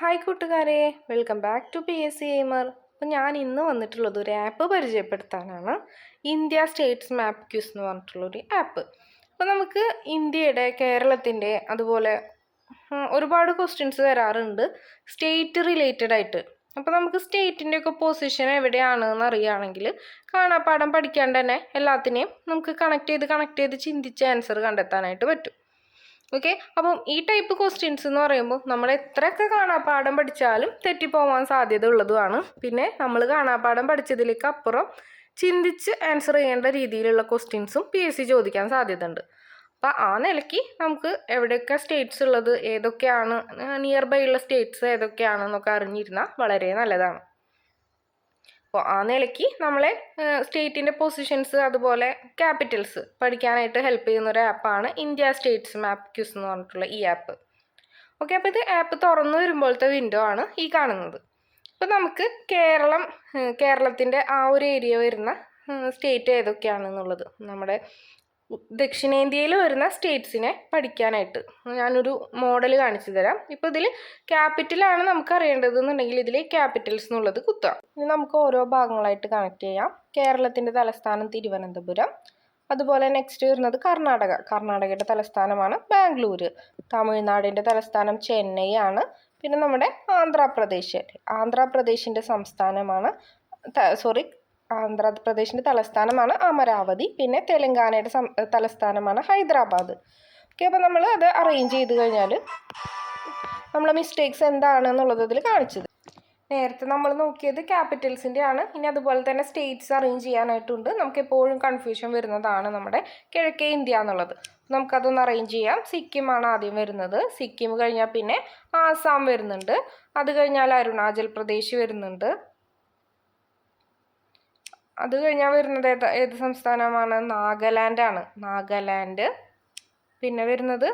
Hi കൂട്ടുകാരെ welcome back to P S C aimer അപ്പോൾ ഞാൻ ഇന്ന് വന്നിട്ടുള്ളത് ഒരു ആപ്പ് പരിചയപ്പെടുത്താനാണ്. ഇന്ത്യ സ്റ്റേറ്റ്സ് മാപ്പ് ക്യൂസ് എന്ന് പറഞ്ഞിട്ടുള്ളൊരു ആപ്പ്. അപ്പോൾ നമുക്ക് ഇന്ത്യയുടെ കേരളത്തിന്റെ അതുപോലെ ഒരുപാട് ക്വസ്റ്റ്യൻസ് വരാറുണ്ട്. സ്റ്റേറ്റ് റിലേറ്റഡ് ആയിട്ട്. അപ്പോൾ നമുക്ക് സ്റ്റേറ്റിന്റെ ഒക്കെ പൊസിഷൻ എവിടെയാണ് എന്ന് അറിയുകയാണെങ്കിൽ കാണാപ്പാടം പഠിക്കാണ്ട് തന്നെ എല്ലാത്തിനെയും നമുക്ക് കണക്ട് ചെയ്ത് കണക്ട് ചെയ്ത് ചിന്തിച്ച് ആൻസർ കണ്ടെത്താനായിട്ട് പറ്റും. ഓക്കെ അപ്പം ഈ ടൈപ്പ് ക്വസ്റ്റ്യൻസ് എന്ന് പറയുമ്പോൾ നമ്മൾ എത്രയൊക്കെ കാണാപ്പാഠം പഠിച്ചാലും തെറ്റിപ്പോവാൻ സാധ്യത ഉള്ളതുമാണ്. പിന്നെ നമ്മൾ കാണാപ്പാഠം പഠിച്ചതിലേക്ക് അപ്പുറം ചിന്തിച്ച് ആൻസർ ചെയ്യേണ്ട രീതിയിലുള്ള ക്വസ്റ്റ്യൻസും പി എസ് സി ചോദിക്കാൻ സാധ്യതയുണ്ട്. അപ്പം ആ നിലയ്ക്ക് നമുക്ക് എവിടെയൊക്കെ സ്റ്റേറ്റ്സ് ഉള്ളത് ഏതൊക്കെയാണ് നിയർ ബൈ ഉള്ള സ്റ്റേറ്റ്സ് ഏതൊക്കെയാണെന്നൊക്കെ അറിഞ്ഞിരുന്നാൽ വളരെ നല്ലതാണ്. അപ്പോൾ ആ നിലയ്ക്ക് നമ്മളെ സ്റ്റേറ്റിന്റെ പൊസിഷൻസ് അതുപോലെ ക്യാപിറ്റൽസ് പഠിക്കാനായിട്ട് ഹെൽപ്പ് ചെയ്യുന്ന ഒരു ആപ്പാണ് ഇന്ത്യ സ്റ്റേറ്റ്സ് മാപ്പ് ക്യൂസ് എന്ന് പറഞ്ഞിട്ടുള്ള ഈ ആപ്പ്. ഓക്കെ അപ്പോൾ ഇത് ആപ്പ് തുറന്നു വരുമ്പോഴത്തെ വിൻഡോ ആണ് ഈ കാണുന്നത്. അപ്പോൾ നമുക്ക് കേരളം കേരളത്തിന്റെ ആ ഒരു ഏരിയ വരുന്ന സ്റ്റേറ്റ് ഏതൊക്കെയാണെന്നുള്ളത് നമ്മുടെ ദക്ഷിണേന്ത്യയിൽ വരുന്ന സ്റ്റേറ്റ്സിനെ പഠിക്കാനായിട്ട്. ഞാനൊരു മോഡൽ കാണിച്ചു തരാം. ഇപ്പോൾ ഇതിൽ ക്യാപിറ്റലാണ് നമുക്ക് അറിയേണ്ടത് എന്നുണ്ടെങ്കിൽ ഇതിൽ ക്യാപിറ്റൽസ് എന്നുള്ളത് കുത്താം. ഇനി നമുക്ക് ഓരോ ഭാഗങ്ങളായിട്ട് കണക്ട് ചെയ്യാം. കേരളത്തിന്റെ തലസ്ഥാനം തിരുവനന്തപുരം. അതുപോലെ നെക്സ്റ്റ് വരുന്നത് കർണാടക. കർണാടകയുടെ തലസ്ഥാനമാണ് ബാംഗ്ലൂർ തമിഴ്നാടിന്റെ തലസ്ഥാനം ചെന്നൈ ആണ് പിന്നെ നമ്മുടെ ആന്ധ്രാപ്രദേശ്. ആന്ധ്രാപ്രദേശിന്റെ സംസ്ഥാനമാണ് സോറി ആന്ധ്രാപ്രദേശിന്റെ തലസ്ഥാനമാണ് അമരാവതി പിന്നെ തെലങ്കാനയുടെ തലസ്ഥാനമാണ് ഹൈദരാബാദ്. ഓക്കെ അപ്പോൾ നമ്മൾ അത് അറേഞ്ച് ചെയ്ത് കഴിഞ്ഞാൽ നമ്മളെ മിസ്റ്റേക്സ് എന്താണെന്നുള്ളത് ഇതിൽ കാണിച്ചത്. നേരത്തെ നമ്മൾ നോക്കിയത് ക്യാപിറ്റൽസിന്റെ ആണ് ഇനി അതുപോലെ തന്നെ സ്റ്റേറ്റ്സ് അറേഞ്ച് ചെയ്യാനായിട്ടുണ്ട്. നമുക്ക് എപ്പോഴും കൺഫ്യൂഷൻ വരുന്നതാണ് നമ്മുടെ കിഴക്കേ ഇന്ത്യ എന്നുള്ളത്. നമുക്കതൊന്ന് അറേഞ്ച് ചെയ്യാം. സിക്കിമാണ് ആദ്യം വരുന്നത്. സിക്കിം കഴിഞ്ഞാൽ പിന്നെ ആസാം വരുന്നുണ്ട്. അത് കഴിഞ്ഞാൽ അരുണാചൽ പ്രദേശ് വരുന്നുണ്ട്. അത് കഴിഞ്ഞാൽ വരുന്നത് ഏത് ഏത് സംസ്ഥാനമാണ്? നാഗാലാൻഡ് ആണ് നാഗാലാൻഡ്. പിന്നെ വരുന്നത്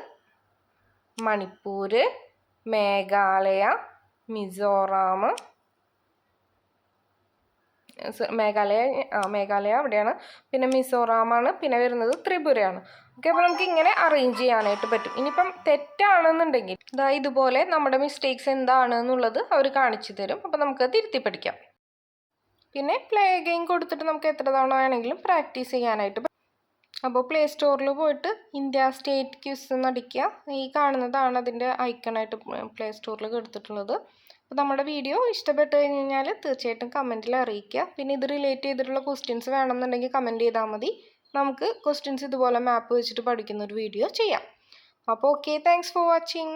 മണിപ്പൂർ മേഘാലയ മിസോറാം. മേഘാലയ മേഘാലയ അവിടെയാണ്. പിന്നെ മിസോറാമാണ്. പിന്നെ വരുന്നത് ത്രിപുരയാണ്. ഓക്കെ അപ്പോൾ നമുക്ക് ഇങ്ങനെ അറേഞ്ച് ചെയ്യാനായിട്ട് പറ്റും. ഇനിയിപ്പം തെറ്റാണെന്നുണ്ടെങ്കിൽ ഇതാ ഇതുപോലെ നമ്മുടെ മിസ്റ്റേക്സ് എന്താണ് എന്നുള്ളത് അവർ കാണിച്ചു തരും. അപ്പോൾ നമുക്ക് തിരുത്തി പഠിക്കാം. പിന്നെ പ്ലേ ഗെയിം കൊടുത്തിട്ട് നമുക്ക് എത്ര തവണ വേണമെങ്കിലും പ്രാക്ടീസ് ചെയ്യാനായിട്ട് അപ്പോൾ പ്ലേ സ്റ്റോറിൽ പോയിട്ട് ഇന്ത്യ സ്റ്റേറ്റ് ക്യൂസ് എന്ന് അടിക്കുക ഈ കാണുന്നതാണ് അതിന്റെ ഐക്കണായിട്ട് പ്ലേ സ്റ്റോറിൽ കൊടുത്തിട്ടുള്ളത്. അപ്പോൾ നമ്മുടെ വീഡിയോ ഇഷ്ടപ്പെട്ട് കഴിഞ്ഞ് കഴിഞ്ഞാൽ തീർച്ചയായിട്ടും കമന്റിൽ അറിയിക്കുക പിന്നെ ഇത് റിലേറ്റ് ചെയ്തിട്ടുള്ള ക്വസ്റ്റ്യൻസ് വേണമെന്നുണ്ടെങ്കിൽ കമന്റ് ചെയ്താൽ മതി. നമുക്ക് ക്വസ്റ്റ്യൻസ് ഇതുപോലെ മാപ്പ് വെച്ചിട്ട് പഠിക്കുന്ന ഒരു വീഡിയോ ചെയ്യാം. അപ്പോൾ ഓക്കെ താങ്ക്സ് ഫോർ വാച്ചിങ്